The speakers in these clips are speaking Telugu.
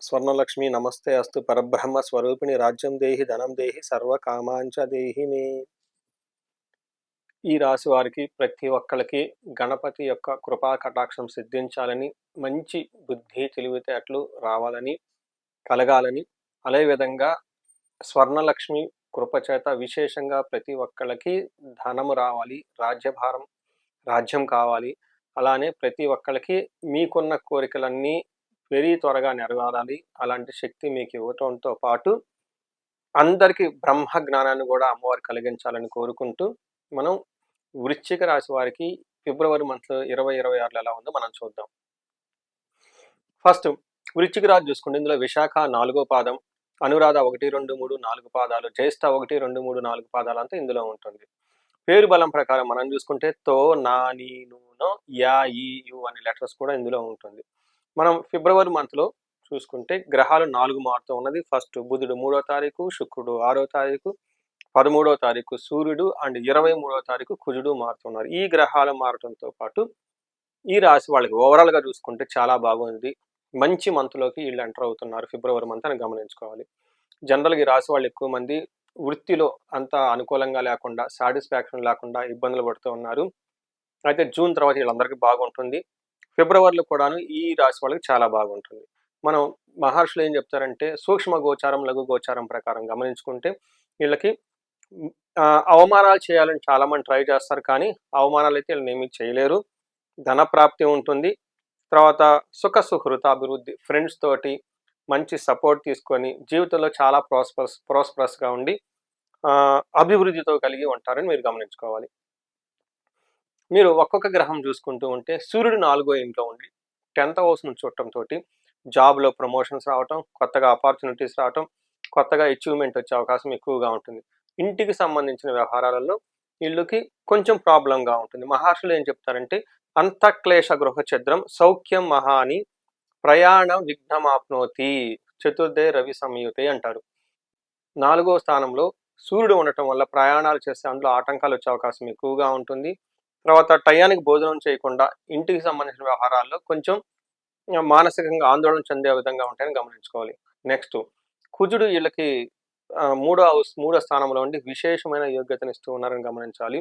స్వర్ణలక్ష్మి నమస్తే అస్తు పరబ్రహ్మ స్వరూపిణి రాజ్యం దేహి ధనం దేహి సర్వకామాంచ దేహిని. ఈ రాశి వారికి ప్రతి ఒక్కరికి గణపతి యొక్క కృపా కటాక్షం సిద్ధించాలని మంచి బుద్ధి తెలివితేటలు రావాలని కలగాలని అదే విధంగా స్వర్ణలక్ష్మి కృపచేత విశేషంగా ప్రతి ఒక్కళ్ళకి ధనము రావాలి రాజ్యభారం రాజ్యం కావాలి. అలానే ప్రతి ఒక్కళ్ళకి మీకున్న కోరికలన్నీ వెరీ త్వరగా నెరవేరాలి. అలాంటి శక్తి మీకు ఇవ్వటంతో పాటు అందరికీ బ్రహ్మ జ్ఞానాన్ని కూడా అమ్మవారు కలిగించాలని కోరుకుంటూ మనం వృశ్చిక రాశి వారికి ఫిబ్రవరి మంత్ ఇరవై ఇరవై ఆరులో ఎలా ఉందో మనం చూద్దాం. ఫస్ట్ వృశ్చిక రాశి చూసుకుంటే ఇందులో విశాఖ నాలుగో పాదం అనురాధ ఒకటి రెండు మూడు నాలుగు పాదాలు జ్యేష్ఠ ఒకటి రెండు మూడు నాలుగు పాదాలు అంతా ఇందులో ఉంటుంది. పేరు బలం ప్రకారం మనం చూసుకుంటే తో నా నీ నూనో యా ఈ యు అనే లెటర్స్ కూడా ఇందులో ఉంటుంది. మనం ఫిబ్రవరి మంత్లో చూసుకుంటే గ్రహాలు నాలుగు మారుతూ ఉన్నది. ఫస్ట్ బుధుడు మూడో తారీఖు శుక్రుడు ఆరో తారీఖు పదమూడో తారీఖు సూర్యుడు అండ్ ఇరవై మూడో తారీఖు కుజుడు మారుతున్నారు ఈ గ్రహాలు మారటంతో పాటు ఈ రాశి వాళ్ళకి ఓవరాల్గా చూసుకుంటే చాలా బాగుంది. మంచి మంత్లోకి వీళ్ళు ఎంటర్ అవుతున్నారు ఫిబ్రవరి మంత్ అని గమనించుకోవాలి. జనరల్గా ఈ రాశి వాళ్ళు ఎక్కువ మంది వృత్తిలో అంత అనుకూలంగా లేకుండా సాటిస్ఫాక్షన్ లేకుండా ఇబ్బందులు పడుతూ ఉన్నారు. అయితే జూన్ తర్వాత వీళ్ళందరికీ బాగుంటుంది. ఫిబ్రవరిలో కూడాను ఈ రాశి వాళ్ళకి చాలా బాగుంటుంది. మనం మహర్షులు ఏం చెప్తారంటే సూక్ష్మ గోచారం లఘు గోచారం ప్రకారం గమనించుకుంటే వీళ్ళకి అవమానాలు చేయాలని చాలామంది ట్రై చేస్తారు కానీ అవమానాలు అయితే వీళ్ళని ఏమీ చేయలేరు. ధన ప్రాప్తి ఉంటుంది. తర్వాత సుఖ సుహృత అభివృద్ధి ఫ్రెండ్స్ తోటి మంచి సపోర్ట్ తీసుకొని జీవితంలో చాలా ప్రాస్పరస్ ప్రాస్పరస్గా ఉండి అభివృద్ధితో కలిగి ఉంటారని మీరు గమనించుకోవాలి. మీరు ఒక్కొక్క గ్రహం చూసుకుంటూ ఉంటే సూర్యుడు నాలుగో ఇంట్లో ఉండి టెన్త్ హౌస్ నుంచి చూడటంతో జాబ్లో ప్రమోషన్స్ రావటం కొత్తగా ఆపర్చునిటీస్ రావటం కొత్తగా అచీవ్మెంట్ వచ్చే అవకాశం ఎక్కువగా ఉంటుంది. ఇంటికి సంబంధించిన వ్యవహారాలలో వీళ్ళకి కొంచెం ప్రాబ్లంగా ఉంటుంది. మహర్షులు ఏం చెప్తారంటే అంతఃక్లేశ గృహ ఛద్రం సౌఖ్యం మహాని ప్రయాణ విఘ్నమాప్నోతి చతుర్థే రవి సంయుతే అంటారు. నాలుగో స్థానంలో సూర్యుడు ఉండటం వల్ల ప్రయాణాలు చేస్తే అందులో ఆటంకాలు వచ్చే అవకాశం ఎక్కువగా ఉంటుంది. తర్వాత టయానికి భోజనం చేయకుండా ఇంటికి సంబంధించిన వ్యవహారాల్లో కొంచెం మానసికంగా ఆందోళన చెందే విధంగా ఉంటాయని గమనించుకోవాలి. నెక్స్ట్ కుజుడు వీళ్ళకి మూడో హౌస్ మూడో స్థానంలో ఉండి విశేషమైన యోగ్యతను ఇస్తూ ఉన్నారని గమనించాలి.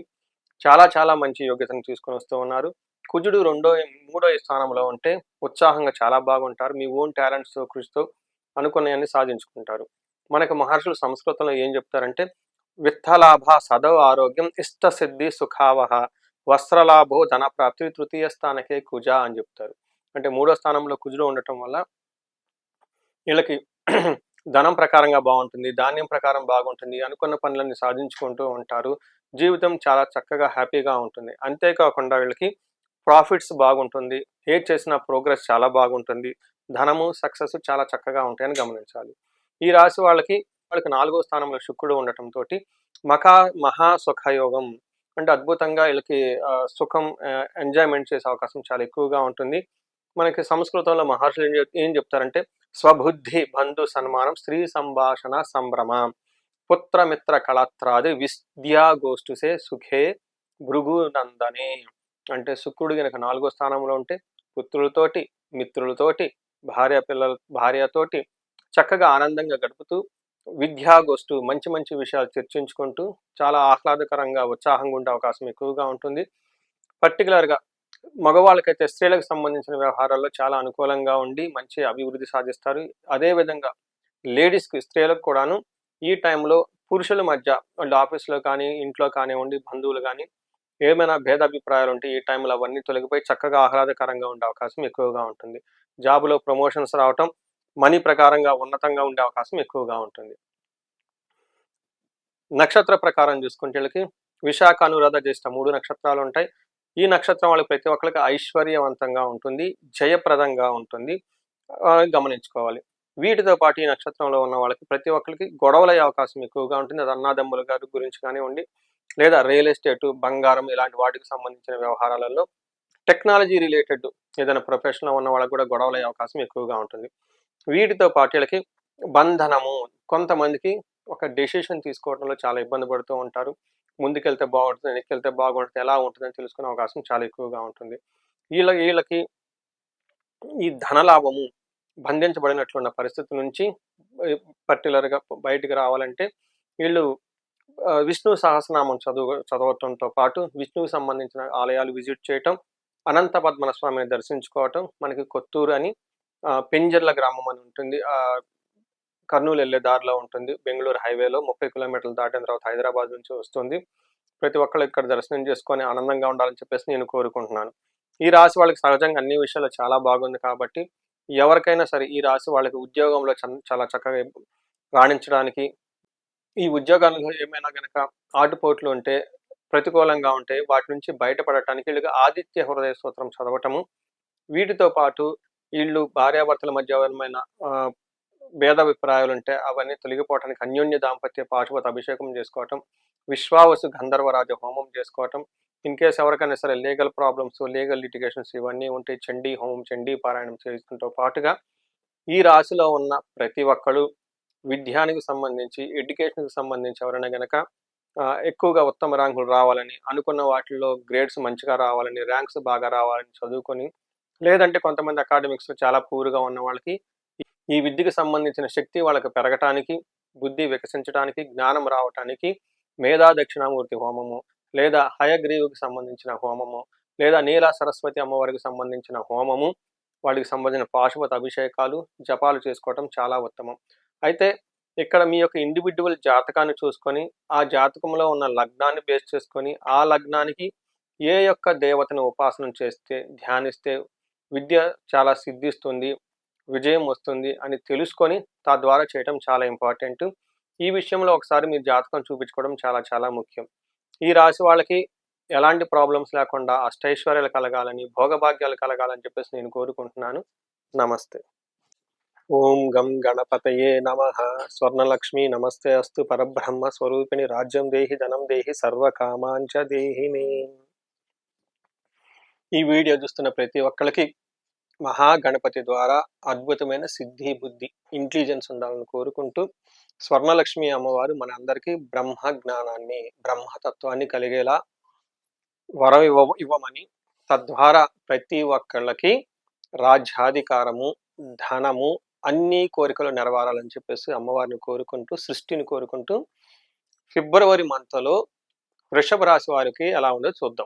చాలా చాలా మంచి యోగ్యతను తీసుకొని వస్తూ ఉన్నారు. కుజుడు రెండో మూడో స్థానంలో ఉంటే ఉత్సాహంగా చాలా బాగుంటారు. మీ ఓన్ టాలెంట్స్తో కృషితో అనుకున్నవన్నీ సాధించుకుంటారు. మనకు మహర్షులు సంస్కృతంలో ఏం చెప్తారంటే విత్తలాభ సదవ ఆరోగ్యం ఇష్ట సిద్ధి సుఖావహ వస్త్రలాభో ధన ప్రాప్తి తృతీయ స్థానకే కుజ అని చెప్తారు. అంటే మూడో స్థానంలో కుజుడు ఉండటం వల్ల వీళ్ళకి ధనం ప్రకారంగా బాగుంటుంది ధాన్యం ప్రకారం బాగుంటుంది అనుకున్న పనులన్నీ సాధించుకుంటూ ఉంటారు. జీవితం చాలా చక్కగా హ్యాపీగా ఉంటుంది. అంతేకాకుండా వీళ్ళకి ప్రాఫిట్స్ బాగుంటుంది. ఏది చేసిన ప్రోగ్రెస్ చాలా బాగుంటుంది. ధనము సక్సెస్ చాలా చక్కగా ఉంటాయని గమనించాలి. ఈ రాశి వాళ్ళకి వాళ్ళకి నాలుగో స్థానంలో శుక్రుడు ఉండటంతో మకా మహా సుఖయోగం అంటే అద్భుతంగా వీళ్ళకి సుఖం ఎంజాయ్మెంట్ చేసే అవకాశం చాలా ఎక్కువగా ఉంటుంది. మనకి సంస్కృతంలో మహర్షులు ఏం ఏం చెప్తారంటే స్వబుద్ధి బంధు సన్మానం స్త్రీ సంభాషణ సంభ్రమ. పుత్రమిత్ర కళత్రాది విద్యా గోష్ఠుసే సుఖే భృగునందనే అంటే శుక్రుడు కనుక నాలుగో స్థానంలో ఉంటే పుత్రులతోటి మిత్రులతోటి భార్య పిల్లల భార్యతోటి చక్కగా ఆనందంగా గడుపుతూ విద్యాగోష్ఠు మంచి మంచి విషయాలు చర్చించుకుంటూ చాలా ఆహ్లాదకరంగా ఉత్సాహంగా ఉండే అవకాశం ఎక్కువగా ఉంటుంది. పర్టికులర్గా మగవాళ్ళకైతే స్త్రీలకు సంబంధించిన వ్యవహారాల్లో చాలా అనుకూలంగా ఉండి మంచి అభివృద్ధి సాధిస్తారు. అదే విధంగా లేడీస్కి స్త్రీలకు కూడాను ఈ టైంలో పురుషుల మధ్య వాళ్ళు ఆఫీస్లో కానీ ఇంట్లో కానివ్వండి బంధువులు కానీ ఏమైనా భేదాభిప్రాయాలు ఉంటే ఈ టైంలో అవన్నీ తొలగిపోయి చక్కగా ఆహ్లాదకరంగా ఉండే అవకాశం ఎక్కువగా ఉంటుంది. జాబ్లో ప్రమోషన్స్ రావటం మనీ ప్రకారంగా ఉన్నతంగా ఉండే అవకాశం ఎక్కువగా ఉంటుంది. నక్షత్ర ప్రకారం చూసుకుంటే వీళ్ళకి విశాఖ అనురాధ జ్యేష్ఠ మూడు నక్షత్రాలు ఉంటాయి. ఈ నక్షత్రం వాళ్ళకి ప్రతి ఒక్కరికి ఐశ్వర్యవంతంగా ఉంటుంది జయప్రదంగా ఉంటుంది. గమనించుకోవాలి. వీటితో పాటు ఈ నక్షత్రంలో ఉన్న వాళ్ళకి ప్రతి ఒక్కరికి గొడవలయ్యే అవకాశం ఎక్కువగా ఉంటుంది. అది అన్నాదమ్ముల గారి గురించి కానివ్వండి లేదా రియల్ ఎస్టేట్ బంగారం ఇలాంటి వాటికి సంబంధించిన వ్యవహారాలలో టెక్నాలజీ రిలేటెడ్ ఏదైనా ప్రొఫెషన్లో ఉన్న వాళ్ళకి కూడా గొడవలయ్యే అవకాశం ఎక్కువగా ఉంటుంది. వీటితో పాటు బంధనము కొంతమందికి ఒక డెసిషన్ తీసుకోవడంలో చాలా ఇబ్బంది పడుతూ ఉంటారు. ముందుకెళ్తే బాగుంటుంది వెనక్కి బాగుంటుంది ఎలా ఉంటుందని తెలుసుకునే అవకాశం చాలా ఎక్కువగా ఉంటుంది. వీళ్ళ వీళ్ళకి ఈ ధనలాభము బంధించబడినట్లున్న పరిస్థితి నుంచి పర్టికులర్గా బయటికి రావాలంటే వీళ్ళు విష్ణు సహస్రనామం చదువు చదవటంతో పాటు విష్ణువుకి సంబంధించిన ఆలయాలు విజిట్ చేయటం అనంత పద్మన స్వామిని దర్శించుకోవటం మనకి కొత్తూరు అని పెంజర్ల గ్రామం అని ఉంటుంది. ఆ, కర్నూలు వెళ్ళే దారిలో ఉంటుంది. బెంగళూరు హైవేలో ముప్పై కిలోమీటర్లు దాటిన తర్వాత హైదరాబాద్ నుంచి వస్తుంది. ప్రతి ఒక్కళ్ళు ఇక్కడ దర్శనం చేసుకొని ఆనందంగా ఉండాలని చెప్పేసి నేను కోరుకుంటున్నాను. ఈ రాశి వాళ్ళకి సహజంగా అన్ని విషయాలు చాలా బాగుంది కాబట్టి ఎవరికైనా సరే ఈ రాశి వాళ్ళకి ఉద్యోగంలో చాలా చక్కగా రాణించడానికి ఈ ఉద్యోగాలలో ఏమైనా కనుక ఆటుపోట్లు ఉంటే ప్రతికూలంగా ఉంటే వాటి నుంచి బయటపడటానికి వీళ్ళకి ఆదిత్య హృదయ సూత్రం చదవటము వీటితో పాటు వీళ్ళు భార్యాభర్తల మధ్య ఏమైనా భేదాభిప్రాయాలు ఉంటే అవన్నీ తొలగిపోవటానికి అన్యోన్య దాంపత్య పాశుపత అభిషేకం చేసుకోవటం విశ్వావసు గంధర్వరాజ హోమం చేసుకోవటం ఇన్ కేస్ ఎవరికైనా సరే లీగల్ ప్రాబ్లమ్స్ లీగల్ లిటిగేషన్స్ ఇవన్నీ ఉంటే చండీ హోమం చండీ పారాయణం చేసుకుంటూ పాటుగా ఈ రాశిలో ఉన్న ప్రతి ఒక్కరు విద్యానికి సంబంధించి ఎడ్యుకేషన్కి సంబంధించి ఎవరైనా గనక ఎక్కువగా ఉత్తమ ర్యాంకులు రావాలని అనుకున్న వాటిల్లో గ్రేడ్స్ మంచిగా రావాలని ర్యాంక్స్ బాగా రావాలని చదువుకొని లేదంటే కొంతమంది అకాడమిక్స్ చాలా పూర్గా ఉన్న వాళ్ళకి ఈ విద్యకు సంబంధించిన శక్తి వాళ్ళకి పెరగటానికి బుద్ధి వికసించడానికి జ్ఞానం రావటానికి మేధా దక్షిణామూర్తి హోమము లేదా హయగ్రీవుకి సంబంధించిన హోమము లేదా నీలా సరస్వతి అమ్మవారికి సంబంధించిన హోమము వాళ్ళకి సంబంధించిన పాశుపత అభిషేకాలు జపాలు చేసుకోవటం చాలా ఉత్తమం. అయితే ఇక్కడ మీ యొక్క ఇండివిజువల్ జాతకాన్ని చూసుకొని ఆ జాతకంలో ఉన్న లగ్నాన్ని బేస్ చేసుకొని ఆ లగ్నానికి ఏ యొక్క దేవతను ఉపాసన చేస్తే ధ్యానిస్తే విద్య చాలా సిద్ధిస్తుంది విజయం వస్తుంది అని తెలుసుకొని తద్వారా చేయటం చాలా ఇంపార్టెంట్. ఈ విషయంలో ఒకసారి మీరు జాతకం చూపించుకోవడం చాలా చాలా ముఖ్యం. ఈ రాశి వాళ్ళకి ఎలాంటి ప్రాబ్లమ్స్ లేకుండా అష్టైశ్వర్యాలు కలగాలని భోగభాగ్యాలు కలగాలని చెప్పేసి నేను కోరుకుంటున్నాను. నమస్తే. ఓం గం గణపతయే నమ. స్వర్ణలక్ష్మి నమస్తే అస్తు పరబ్రహ్మ స్వరూపిణి రాజ్యం దేహి ధనం దేహి సర్వకామాంచ దేహిని. ఈ వీడియో చూస్తున్న ప్రతి ఒక్కరికి మహాగణపతి ద్వారా అద్భుతమైన సిద్ధి బుద్ధి ఇంటెలిజెన్స్ ఉండాలని కోరుకుంటూ స్వర్ణలక్ష్మి అమ్మవారు మన అందరికీ బ్రహ్మ జ్ఞానాన్ని బ్రహ్మతత్వాన్ని కలిగేలా వరం ఇవ్వ ఇవ్వమని తద్వారా ప్రతి ఒక్కళ్ళకి రాజ్యాధికారము ధనము అన్ని కోరికలు నెరవేరాలని చెప్పేసి అమ్మవారిని కోరుకుంటూ సృష్టిని కోరుకుంటూ ఫిబ్రవరి మంత్లో వృషభ రాశి వారికి ఎలా ఉందో చూద్దాం.